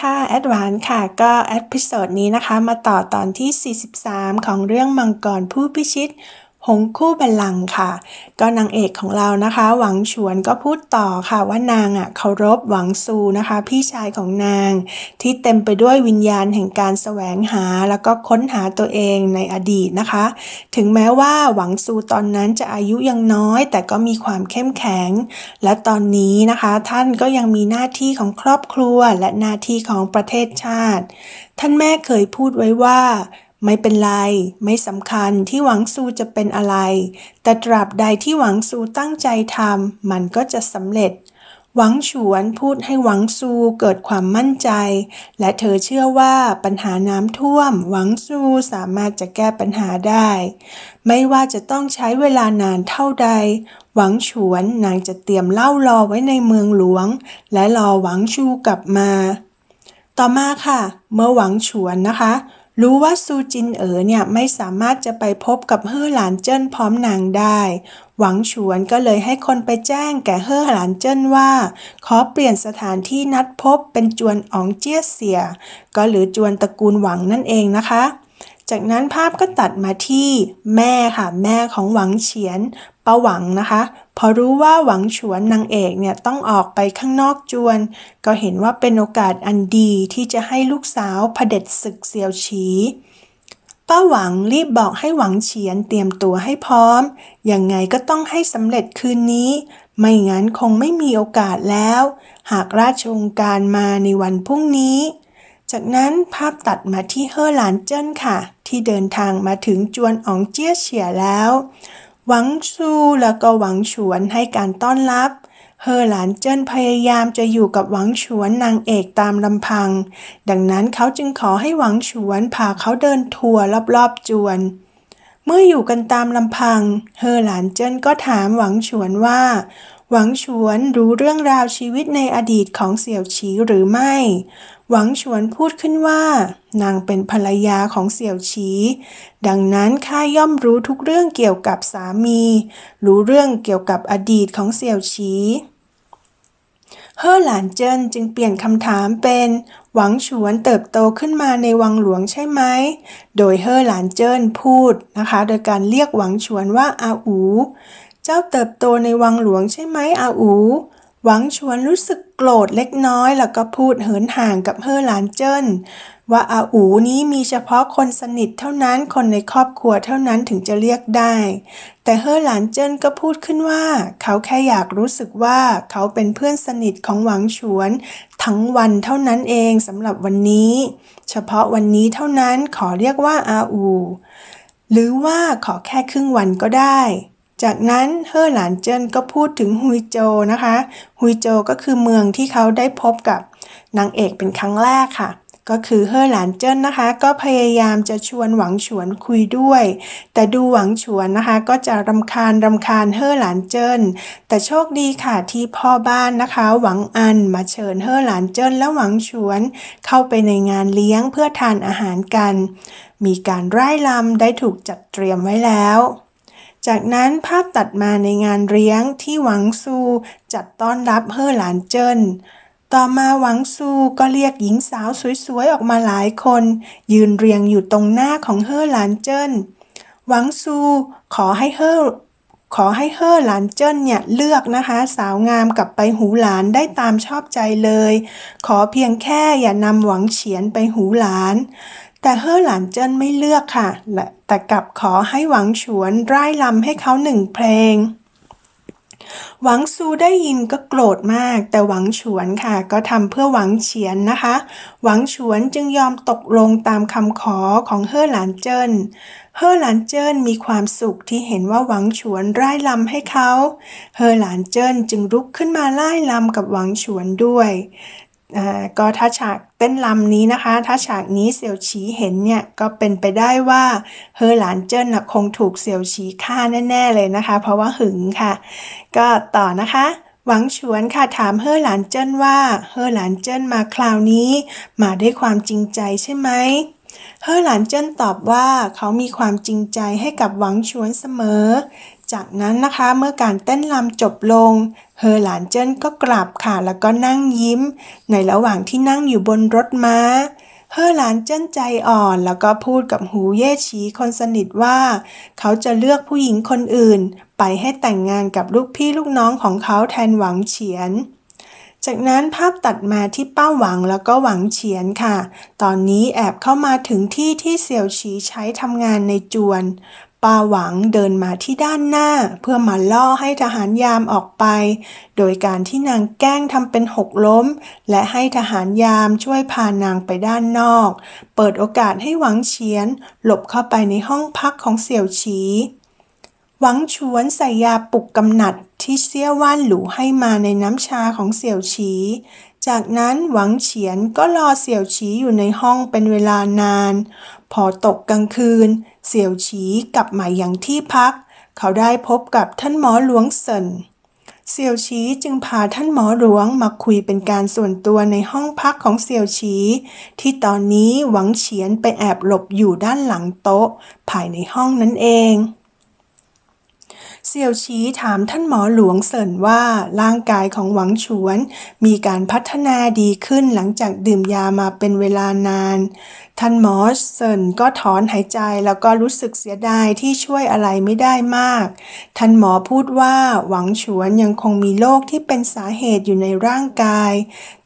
ค่ะแอดวานค่ะ ก็แอดพิโซดนี้นะคะ มาต่อตอนที่ 43 ของเรื่องมังกรผู้พิชิต หงคู่บัลลังค่ะ ก็นางเอกของเรานะคะ หวังฉวนก็พูดต่อค่ะว่านางอะเคารพหวังซูนะคะ พี่ชายของนาง ที่เต็มไปด้วยวิญญาณแห่งการแสวงหาแล้วก็ค้นหาตัวเองในอดีตนะคะ ถึงแม้ว่าหวังซูตอนนั้นจะอายุยังน้อย แต่ก็มีความเข้มแข็ง และตอนนี้นะคะ ท่านก็ยังมีหน้าที่ของครอบครัวและหน้าที่ของประเทศชาติ ท่านแม่เคยพูดไว้ว่า ไม่เป็นไร ไม่สำคัญที่หวังซูจะเป็นอะไร แต่ตราบใดที่หวังซูตั้งใจทำมันก็จะสำเร็จ หวังฉวนพูดให้หวังซูเกิดความมั่นใจ และเธอเชื่อว่าปัญหาน้ำท่วม หวังซูสามารถจะแก้ปัญหาได้ ไม่ว่าจะต้องใช้เวลานานเท่าใด หวังฉวนนางจะเตรียมเหล้ารอไว้ในเมืองหลวง และรอหวังชูกลับมา ต่อมาค่ะ เมื่อหวังฉวนนะคะ รู้ว่าซูจินเอ๋อเนี่ยไม่สามารถจะไปพบกับเฮ่อหลานเจิ้นพร้อมนางได้ หวังฉวนก็เลยให้คนไปแจ้งแก่เฮ่อหลานเจิ้นว่า ขอเปลี่ยนสถานที่นัดพบเป็นจวนอ๋องเจี้ยเสีย ก็หรือจวนตระกูลหวังนั่นเองนะคะ จากนั้นภาพก็ตัดมาที่แม่ค่ะแม่ของหวังเฉียนป้าหวังนะคะ พอรู้ว่าหวังฉวนนางเอกเนี่ยต้องออกไปข้างนอกจวน ก็เห็นว่าเป็นโอกาสอันดีที่จะให้ลูกสาวเผด็จศึกเสี่ยวฉีป้าหวังรีบบอกให้หวังเฉียนเตรียมตัวให้พร้อม ยังไงก็ต้องให้สำเร็จคืนนี้ ไม่งั้นคงไม่มีโอกาสแล้ว หากราชองการมาในวันพรุ่งนี้ จากนั้นภาพตัดมาที่เฮ่อหลานเจิ้นค่ะ ที่เดินทางมาถึงจวนอองเจี้ยเฉียแล้ว หวังซูแล้วก็หวังฉวนให้การต้อนรับ เฮอหลานเจิ้นพยายามจะอยู่กับหวังฉวนนางเอกตามลำพัง ดังนั้นเขาจึงขอให้หวังฉวนพาเขาเดินทัวร์รอบๆจวน เมื่ออยู่กันตามลำพัง เฮอหลานเจิ้นก็ถามหวังฉวนว่า หวังฉวนรู้เรื่องราวชีวิตในอดีตของเสี่ยวฉีหรือไม่ หวังฉวนพูดขึ้นว่า นางเป็นภรรยาของเสี่ยวฉี ดังนั้นข้าย่อมรู้ทุกเรื่องเกี่ยวกับสามี รู้เรื่องเกี่ยวกับอดีตของเสี่ยวฉี อหลานเจิ้นจึงเปลี่ยนคำถามเป็น หวังฉวนเติบโตขึ้นมาในวังหลวงใช่ไหม โดยเฮ่อหลานเจิ้นพูดนะคะ โดยการเรียกหวังฉวนว่าอาอู เจ้าเติบโตในวังหลวงใช่ไหมอาอู หวังฉวนรู้สึกโกรธเล็กน้อย แล้วก็พูดเหินห่างกับเฮ่อหลานเจิ้น ว่าอาอูนี้มีเฉพาะคนสนิทเท่านั้นคนในครอบครัวเท่านั้นถึงจะเรียกได้ แต่เฮ่อหลานเจิ้นก็พูดขึ้นว่า เขาแค่อยากรู้สึกว่าเขาเป็นเพื่อนสนิทของหวังฉวน ทั้งวันเท่านั้นเองสำหรับวันนี้ เฉพาะวันนี้เท่านั้นขอเรียกว่าอาอู หรือว่าขอแค่ครึ่งวันก็ได้ จากนั้นเฮ่อหลานเจิ้นก็พูดถึงฮุยโจนะคะ ฮุยโจก็คือเมืองที่เขาได้พบกับนางเอกเป็นครั้งแรกค่ะ ก็คือเฮ่อหลานเจิ้นนะคะ ก็พยายามจะชวนหวังฉวนคุยด้วย แต่ดูหวังฉวนนะคะ ก็จะรำคาญรำคาญเฮ่อหลานเจิ้นแต่โชคดีค่ะที่พ่อบ้านนะคะ หวังอันมาเชิญเฮ่อหลานเจิ้นและหวังฉวนเข้าไปในงานเลี้ยงเพื่อทานอาหารกัน มีการไร่ลำได้ถูกจัดเตรียมไว้แล้ว จากนั้นภาพตัดมาในงานเลี้ยงที่หวังซูจัดต้อนรับเฮ่อหลานเจิ้น ต่อมาหวังซูก็เรียกหญิงสาวสวยๆ ออกมาหลายคน ยืนเรียงอยู่ตรงหน้าของเฮ่อหลานเจิ้น หวังซูขอให้เฮ่อขอให้เฮ่อหลานเจิ้นเนี่ยเลือกนะคะ สาวงามกลับไปหูหลานได้ตามชอบใจเลย ขอเพียงแค่อย่านำหวังเฉียนไปหูหลาน แต่เฮ่อหลานเจิ้นไม่เลือกค่ะ แต่กลับขอให้หวังฉวนร่ายลำให้เขาหนึ่งเพลง หวังซูได้ยินก็โกรธมาก แต่หวังฉวนค่ะ ก็ทำเพื่อหวังเฉียนนะคะ หวังฉวนจึงยอมตกลงตามคำขอของเฮ่อหลานเจิ้นเฮ่อหลานเจิ้นมีความสุขที่เห็นว่าหวังฉวนร่ายลำให้เขา เฮ่อหลานเจิ้นจึงลุกขึ้นมาไล่ลำกับหวังฉวนด้วย ก็ถ้าฉากเต้นรำนี้นะคะ ถ้าฉากนี้เสี่ยวฉีเห็นเนี่ยก็เป็นไปได้ว่าเฮอหลานเจิ้นน่ะคงถูกเสี่ยวฉีฆ่าแน่ ๆ เลยนะคะ เพราะว่าหึงค่ะ ก็ต่อนะคะ หวังฉวนค่ะถามเฮอหลานเจิ้นว่าเฮอหลานเจิ้นมาคราวนี้ มาด้วยความจริงใจใช่ไหมเฮอหลานเจิ้นตอบว่าเขามีความจริงใจให้กับหวังฉวนเสมอ จากนั้นนะคะเมื่อการเต้นรำจบลง เฮอหลานเจิ้นก็กลับค่ะแล้วก็นั่งยิ้ม ในระหว่างที่นั่งอยู่บนรถม้า เฮอหลานเจิ้นใจอ่อน แล้วก็พูดกับหูเย่ฉีคนสนิทว่า เขาจะเลือกผู้หญิงคนอื่น ไปให้แต่งงานกับลูกพี่ลูกน้องของเขาแทนหวังเฉียนจากนั้นภาพตัดมาที่ป้าหวังแล้วก็หวังเฉียนค่ะ ตอนนี้แอบเข้ามาถึงที่ที่เสี่ยวฉีใช้ทำงานในจวนป้าหวังเดินมาที่ด้านหน้า เพื่อมาล่อให้ทหารยามออกไป โดยการที่นางแกล้งทำเป็นหกล้ม และให้ทหารยามช่วยพานางไปด้านนอก เปิดโอกาสให้หวังเฉียน หลบเข้าไปในห้องพักของเสี่ยวฉีหวังฉวนใส่ยาปลุกกำหนัดที่เซี่ยวว่านหลูให้มาในน้ำชาของเสี่ยวฉี จากนั้นหวังเฉียนก็รอเสี่ยวฉีอยู่ในห้องเป็นเวลานาน พอตกกลางคืน เสี่ยวฉีกลับมาอย่างที่พัก เขาได้พบกับท่านหมอหลวงเซินเสี่ยวฉีจึงพาท่านหมอหลวงมาคุยเป็นการส่วนตัวในห้องพักของเสี่ยวฉี ที่ตอนนี้หวังเฉียนไปแอบหลบอยู่ด้านหลังโต๊ะ ภายในห้องนั่นเอง เสี่ยวชีถามท่านหมอหลวงเซินว่าร่างกายของหวังฉวน มีการพัฒนาดีขึ้นหลังจากดื่มยามาเป็นเวลานาน ท่านหมอเซินก็ถอนหายใจแล้วก็รู้สึกเสียดายที่ช่วยอะไรไม่ได้มาก ท่านหมอพูดว่าหวังฉวนยังคงมีโรคที่เป็นสาเหตุอยู่ในร่างกาย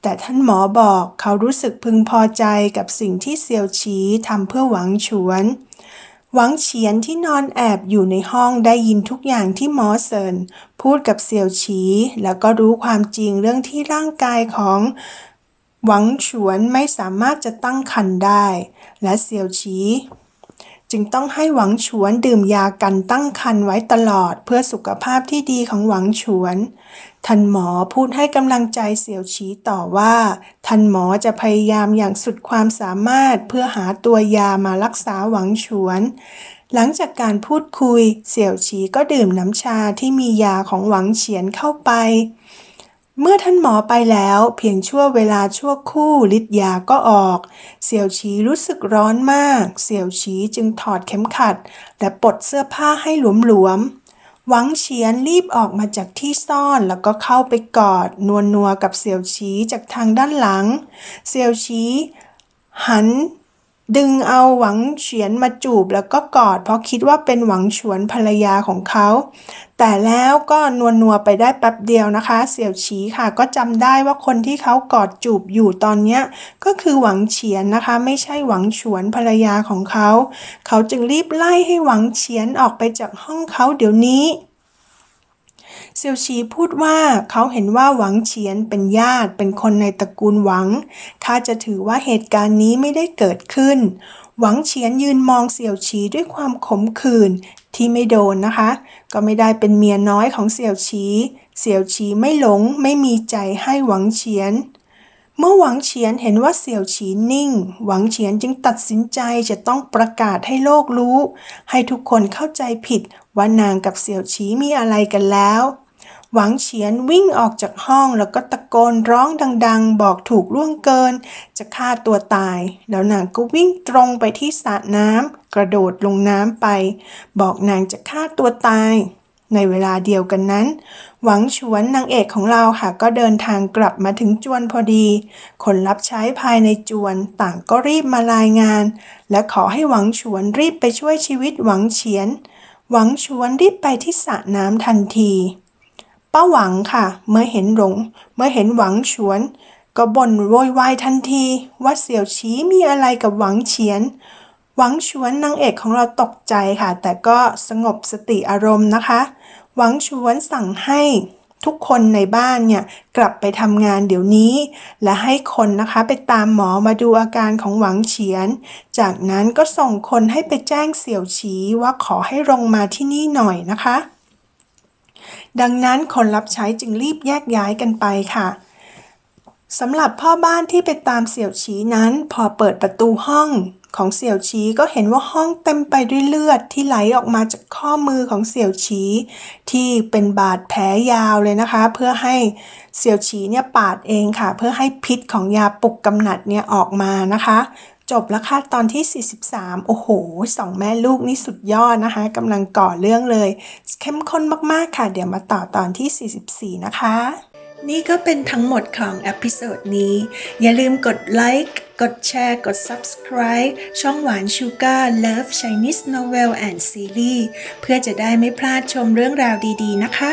แต่ท่านหมอบอกเขารู้สึกพึงพอใจกับสิ่งที่เซียวชีทำเพื่อหวังฉวน หวังเฉียนที่นอนแอบอยู่ในห้องได้ยินทุกอย่างที่หมอเซินพูดกับเสี่ยวฉี แล้วก็รู้ความจริงเรื่องที่ร่างกายของหวังฉวนไม่สามารถจะตั้งครรภ์ได้ และเสี่ยวฉี จึงต้องให้หวังฉวนดื่มยากันตั้งครรภ์ไว้ตลอดเพื่อสุขภาพที่ดีของหวังฉวน ท่านหมอพูดให้กำลังใจเสี่ยวฉีต่อว่า ท่านหมอจะพยายามอย่างสุดความสามารถเพื่อหาตัวยามารักษาหวังฉวน หลังจากการพูดคุย เสี่ยวฉีก็ดื่มน้ำชาที่มียาของหวังเฉียนเข้าไป เมื่อท่านหมอไปแล้ว เพียงชั่วเวลาชั่วคู่ฤทธิ์ยาก็ออก เสี่ยวฉีรู้สึกร้อนมาก เสี่ยวฉีจึงถอดเข็มขัด และปลดเสื้อผ้าให้หลวมๆหวังเฉียนรีบออกมาจากที่ซ่อนแล้วก็เข้าไปกอดนวลนัวกับเสี่ยวฉีจากทางด้านหลัง เสี่ยวฉีหัน ดึงเอาหวังเฉียนมาจูบแล้วก็กอด เพราะคิดว่าเป็นหวังฉวนภรรยาของเขา แต่แล้วก็นวลนัวไปได้แป๊บเดียวนะคะ เสี่ยวฉีค่ะ ก็จำได้ว่าคนที่เขากอดจูบอยู่ตอนเนี้ยก็คือหวังเฉียนนะคะ ไม่ใช่หวังฉวนภรรยาของเขา เขาจึงรีบไล่ให้หวังเฉียนออกไปจากห้องเขาเดี๋ยวนี้ เซียวชีพูดว่าเขาเห็นว่าหวังเฉียนเป็นญาติเป็นคนในตระกูลหวังข้าจะถือว่าเหตุการณ์นี้ไม่ได้เกิดขึ้น หวังเฉียนยืนมองเสี่ยวชีด้วยความขมขื่นที่ไม่โดนนะคะ ก็ไม่ได้เป็นเมียน้อยของเสี่ยวชี เสี่ยวชีไม่หลงไม่มีใจให้หวังเฉียน เมื่อหวังเฉียนเห็นว่าเสี่ยวฉีนิ่ง หวังเฉียนจึงตัดสินใจจะต้องประกาศให้โลกรู้ ให้ทุกคนเข้าใจผิดว่านางกับเสี่ยวฉีมีอะไรกันแล้ว หวังเฉียนวิ่งออกจากห้องแล้วก็ตะโกนร้องดัง ๆ บอกถูกล่วงเกิน จะฆ่าตัวตาย แล้วนางก็วิ่งตรงไปที่สระน้ำกระโดดลงน้ำไป บอกนางจะฆ่าตัวตาย ในเวลาเดียวกันนั้น หวังฉวนนางเอกของเราค่ะก็เดินทางกลับมาถึงจวนพอดี คนรับใช้ภายในจวนต่างก็รีบมารายงาน และขอให้หวังฉวนรีบไปช่วยชีวิตหวังเฉียน หวังฉวนรีบไปที่สระน้ำทันที ป้าหวังค่ะ เมื่อเห็นหลง เมื่อเห็นหวังฉวน ก็บ่นโวยวายทันที ว่าเสี่ยวชี้มีอะไรกับหวังเฉียน หวังฉวนนางเอกของเราตกใจค่ะ แต่ก็สงบสติอารมณ์นะคะ หวังฉวนสั่งให้ทุกคนในบ้านเนี่ยกลับไปทำงานเดี๋ยวนี้ และให้คนนะคะไปตามหมอมาดูอาการของหวังเฉียน จากนั้นก็ส่งคนให้ไปแจ้งเสี่ยวฉีว่าขอให้ลงมาที่นี่หน่อยนะคะ ดังนั้นคนรับใช้จึงรีบแยกย้ายกันไปค่ะสำหรับพ่อบ้านที่ไปตามเสี่ยวฉีนั้น พอเปิดประตูห้องของเสี่ยวฉีก็เห็นว่าห้องเต็มไปด้วยเลือดที่ไหลออกมาจากข้อมือของเสี่ยวฉีที่เป็นบาดแผลยาวเลยนะคะ เพื่อให้เสี่ยวฉีเนี่ยปาดเองค่ะ เพื่อให้พิษของยาปลุกกำหนัดเนี่ยออกมานะคะ จบแล้วค่ะตอนที่ 43 โอ้โหสองแม่ลูกนี่สุดยอดนะคะกำลังก่อเรื่องเลย เข้มข้นมากๆค่ะ เดี๋ยวมาต่อตอนที่ 44 นะคะ นี่ก็เป็นทั้งหมดของอพิโซดนี้ อย่าลืมกดไลค์กดแชร์ กด Subscribe ช่องหวานชูการ์ Love Chinese Novel and Series เพื่อจะได้ไม่พลาดชมเรื่องราวดีๆนะคะ